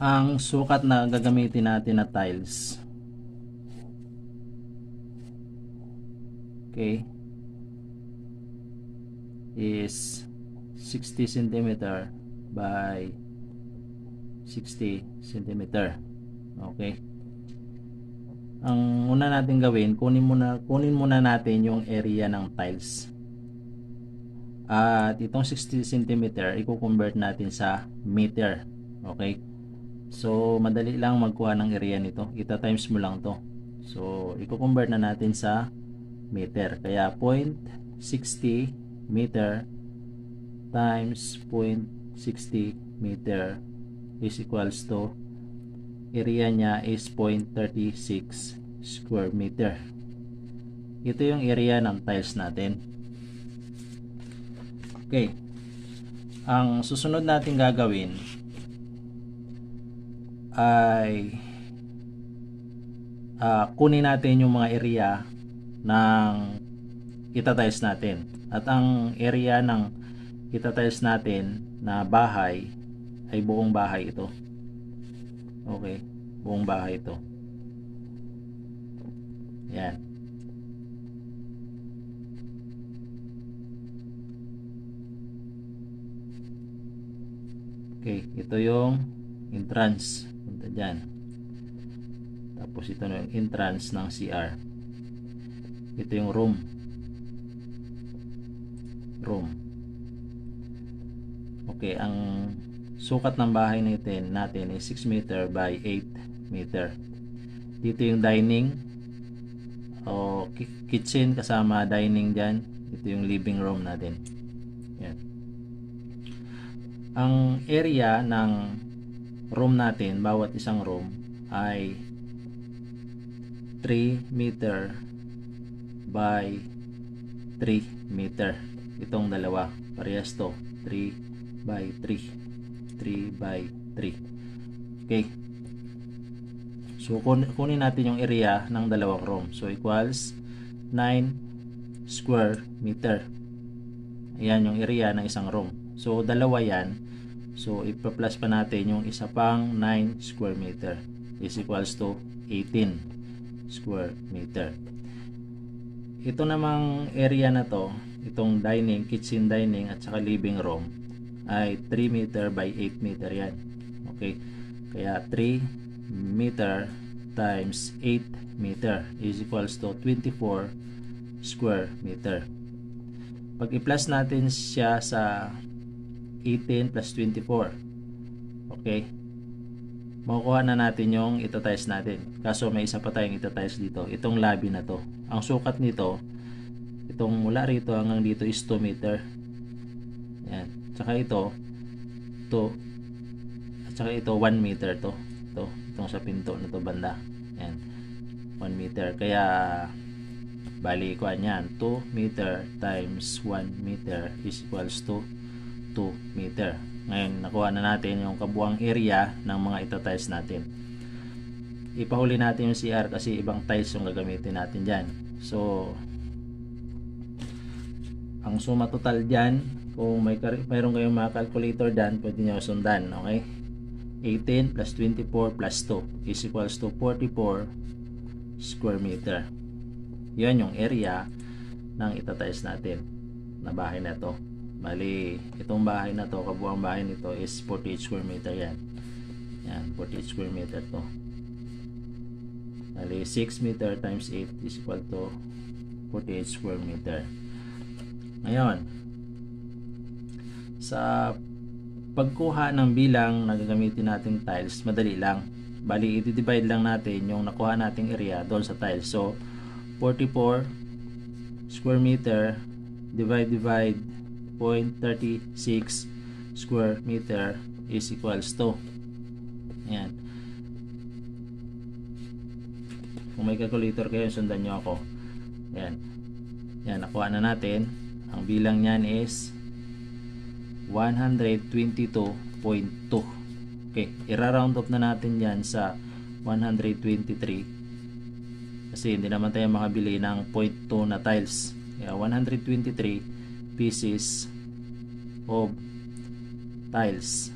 ang sukat na gagamitin natin na tiles. Okay. Is 60 cm by 60 cm. Okay. Ang una natin gawin, kunin muna kunin muna natin yung area ng tiles. At itong 60 cm i-convert natin sa meter. Okay? So, madali lang magkuha ng area nito. Ita times mo lang to. So, i-convert na natin sa meter. Kaya 0.60 meter times 0.60 meter is equals to area niya is 0.36 square meter. Ito yung area ng tiles natin. Okay. Ang susunod natin gagawin ay uh, kunin natin yung mga area ng itatiles natin. At ang area ng itatiles natin na bahay ay buong bahay ito. Okay. Buong bahay ito. Yan. Okay, ito yung entrance. Dyan. Tapos ito na yung entrance ng CR. Ito yung room. Room. Okay, ang sukat ng bahay natin, natin is 6 meter by 8 meter. Dito yung dining o kitchen kasama dining dyan. Ito yung living room natin. Yan ang area ng room natin, bawat isang room ay 3 meter by 3 meter. Itong dalawa, parehas to. 3 by 3. 3 by 3. Okay. So, kun kunin natin yung area ng dalawang room. So, equals 9 square meter. Ayan yung area ng isang room. So, dalawa yan. So, ipa-plus pa natin yung isa pang 9 square meter is equals to 18 square meter. Ito namang area na to, itong dining, kitchen dining at saka living room ay 3 meter by 8 meter yan. Okay? Kaya 3 meter times 8 meter is equals to 24 square meter. Pag i-plus natin siya sa 18 plus 24. Okay? Makukuha na natin yung itatiles natin. Kaso may isa pa tayong itatiles dito. Itong labi na to. Ang sukat nito, itong mula rito hanggang dito is 2 meter. Yan. Tsaka ito, to at saka ito 1 meter to. Ito, itong sa pinto na to banda. Yan. 1 meter. Kaya bali ko yan 2 meter times 1 meter is equals to 2 meter. Ngayon, nakuha na natin yung kabuang area ng mga itatiles natin. Ipahuli natin yung CR kasi ibang tiles yung gagamitin natin dyan. So, ang suma total dyan, kung may mayroon kayong mga calculator dyan, pwede nyo sundan. Okay? 18 plus 24 plus 2 is equals to 44 square meter. Yan yung area ng itatiles natin na bahay na to. Bali, itong bahay na to, kabuang bahay nito is 48 square meter yan. Yan, 48 square meter to. Bali, 6 meter times 8 is equal to 48 square meter. Ngayon, sa pagkuha ng bilang na gagamitin nating tiles, madali lang. Bali, i-divide lang natin yung nakuha nating area doon sa tiles. So, 44 square meter divide divide 0.36 square meter is equals to. Ayan. Kung may calculator kayo sundan nyo ako. Ayan. Yan nakuha na natin. Ang bilang nyan is 122.2 okay ira-round off na natin yan sa 123 kasi hindi naman tayo makabili ng 0.2 na tiles. Kaya 123 pieces of tiles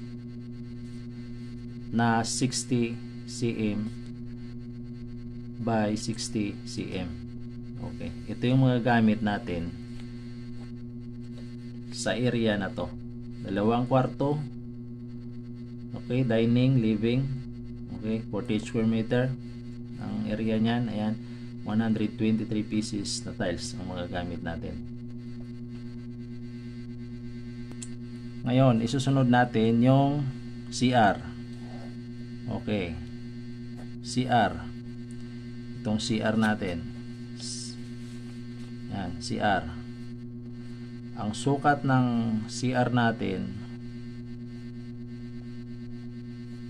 na 60 cm by 60 cm. Okay, ito yung mga gamit natin sa area na to. Dalawang kwarto. Okay, dining, living. Okay, 40 square meter. Ang area niyan, ayan, 123 pieces na tiles ang mga gamit natin. Ngayon, isusunod natin yung CR. Okay. CR. Itong CR natin. Yan, CR. Ang sukat ng CR natin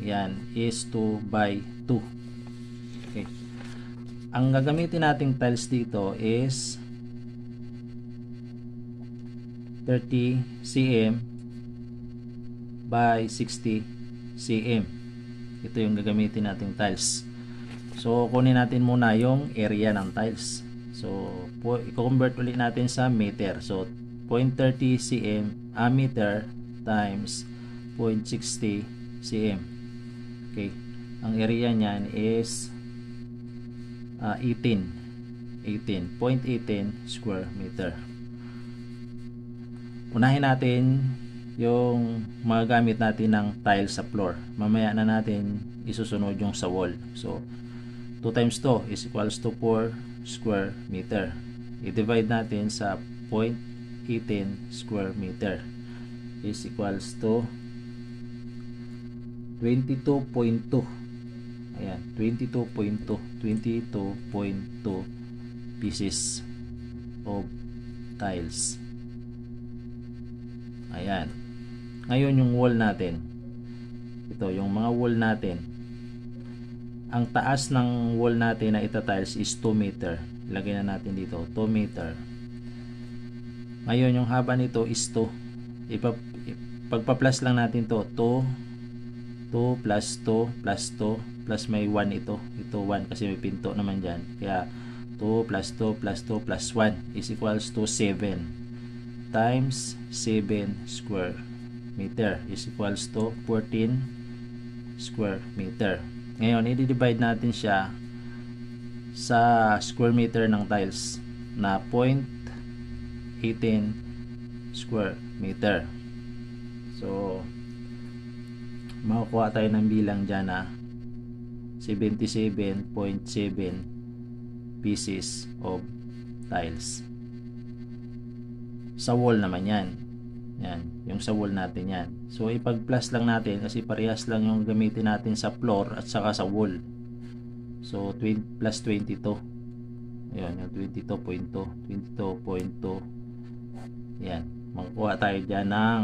yan is 2 by 2. Okay. Ang gagamitin nating tiles dito is 30 cm by 60 cm. Ito yung gagamitin nating tiles. So, kunin natin muna yung area ng tiles. So, i-convert ulit natin sa meter. So, 0.30 cm a times 0.60 cm. Okay. Ang area niyan is uh, 18. 18. 0.18 square meter. Unahin natin yung mga gamit natin ng tile sa floor. Mamaya na natin isusunod yung sa wall. So, 2 times 2 is equals to 4 square meter. I-divide natin sa 0.18 square meter is equals to 22.2 ayan 22.2 22.2 pieces of tiles ayan ngayon yung wall natin. Ito yung mga wall natin. Ang taas ng wall natin na ita-tiles is 2 meter. Ilagay na natin dito 2 meter. Ngayon yung haba nito is 2 Ipa, pagpa-plus lang natin to 2 2 plus 2 plus 2 plus may 1 ito. Ito 1 kasi may pinto naman dyan. Kaya 2 plus 2 plus 2 plus 1 is equals to 7 times 7 square meter is equals to 14 square meter. Ngayon i-divide natin siya sa square meter ng tiles na 0.18 square meter. So makukuha tayo ng bilang dyan na 77.7 pieces of tiles. Sa wall naman yan yan yung sa wall natin yan so ipag plus lang natin kasi parehas lang yung gamitin natin sa floor at saka sa wall so 20, plus 22 ayun yung 22.2 22.2 yan makukuha tayo dyan ng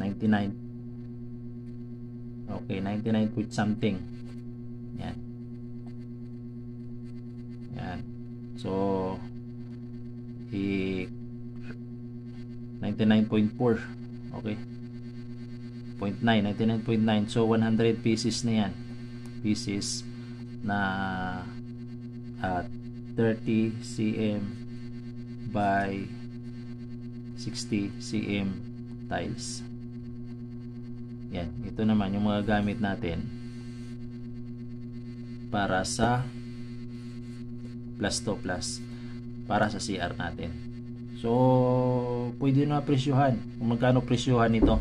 99 Okay, 99 point something. Yan. Yan. So, i 99.4. Okay. 0.9, 99.9. So, 100 pieces na yan. Pieces na uh, 30 cm by 60 cm tiles. Yan, ito naman yung mga gamit natin para sa plus to plus para sa CR natin. So, pwede na presyuhan kung magkano presyuhan ito.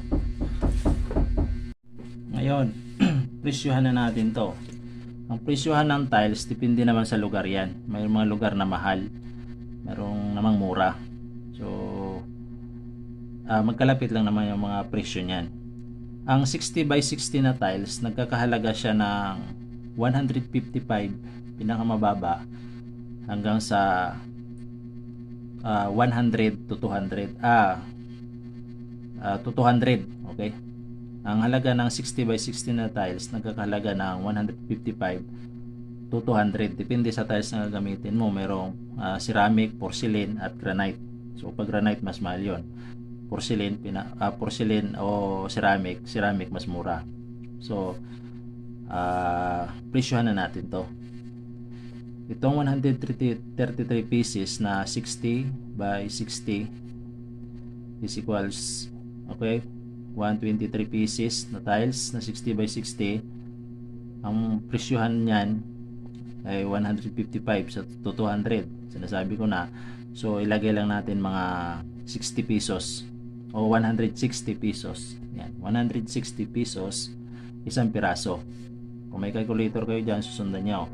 Ngayon, presyuhan na natin to. Ang presyuhan ng tiles, depende naman sa lugar yan. May mga lugar na mahal, merong namang mura. So, uh, magkalapit lang naman yung mga presyo niyan. Ang 60 by 60 na tiles, nagkakahalaga siya ng 155 pinakamababa hanggang sa uh, 100 to 200 ah. Uh, to 200 okay. Ang halaga ng 60 by 60 na tiles nagkakahalaga ng 155 to 200 depende sa tiles na gagamitin mo. Merong uh, ceramic, porcelain at granite. So pag granite mas mahal yun. Porcelain, pina, uh, porcelain o ceramic, ceramic mas mura. So, uh, presyohan na natin to. Itong 133 pieces na 60 by 60 is equals, okay, 123 pieces na tiles na 60 by 60 ang presyohan niyan ay 155 sa to 200 sinasabi ko na. So ilagay lang natin mga 60 pesos o 160 pesos. Yan 160 pesos isang piraso. Kung may calculator kayo dyan susundan nyo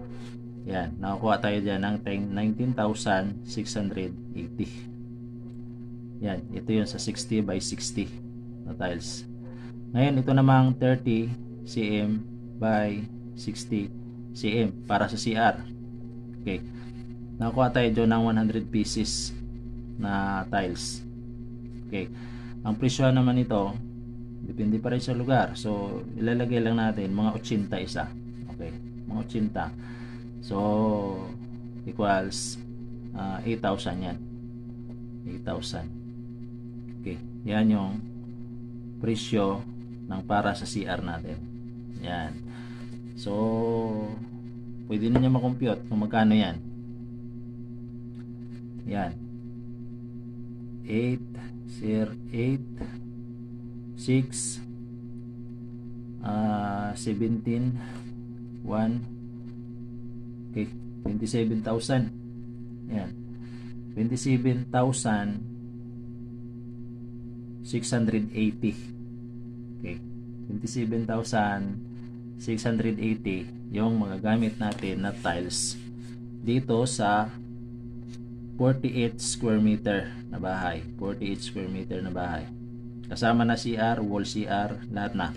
yan nakakuha tayo dyan ng 19,680 yan ito yung sa 60 by 60 na tiles ngayon ito namang 30 cm by 60 cm para sa CR. Okay. Nakuha tayo doon ng 100 pieces na tiles. Okay. Ang presyo naman ito, depende pa rin sa lugar. So, ilalagay lang natin mga 80 isa. Okay. Mga 80. So, equals ah, 8,000 yan. 8,000. Okay. Yan yung presyo ng para sa CR natin. Yan. So, pwede ninyo makompute kung magkano yan. Yan. 8, sir, 8, 6, ah 17, 1, okay, 27,000. Yan. 27,680. Okay. 27,680 yung magagamit natin na tiles dito sa 48 square meter na bahay 48 square meter na bahay kasama na CR, wall CR lahat na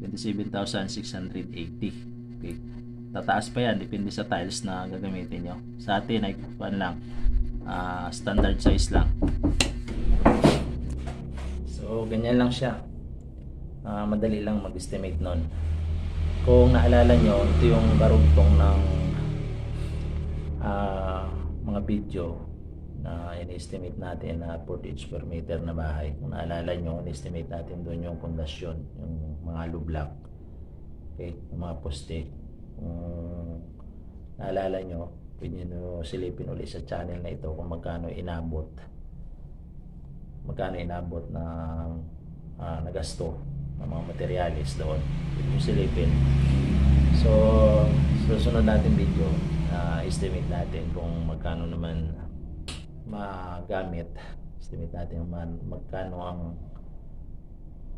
27,680 okay. Tataas pa yan depende sa tiles na gagamitin nyo sa atin ay kuan lang ah, standard size lang so ganyan lang siya Ah, madali lang mag-estimate nun. Kung naalala nyo, ito yung karugtong ng ah, mga video na in-estimate natin na 40 square meter na bahay. Kung naalala nyo, in-estimate natin doon yung pundasyon, yung mga lublak, okay, yung mga poste. Kung naalala nyo, pwede nyo silipin ulit sa channel na ito kung magkano inabot magkano inabot na ah, nagasto ng mga materialis doon. Pwede nyo silipin. So, susunod natin video na estimate natin kung magkano naman magamit. Estimate natin man- magkano ang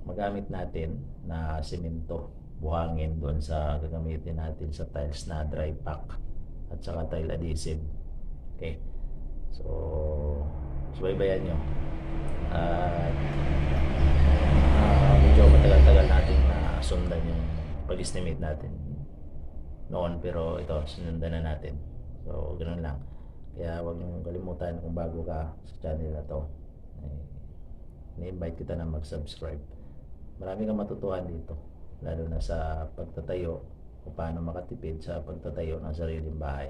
magamit natin na simento buhangin doon sa gagamitin natin sa tiles na dry pack at saka tile adhesive. Okay. So, subaybayan nyo. At ah, medyo matagal-tagal natin na sundan yung pag-estimate natin noon pero ito sinundan na natin so ganoon lang kaya huwag niyong kalimutan kung bago ka sa channel na to eh, ni-invite kita na mag-subscribe marami kang matutuhan dito lalo na sa pagtatayo kung paano makatipid sa pagtatayo ng sariling bahay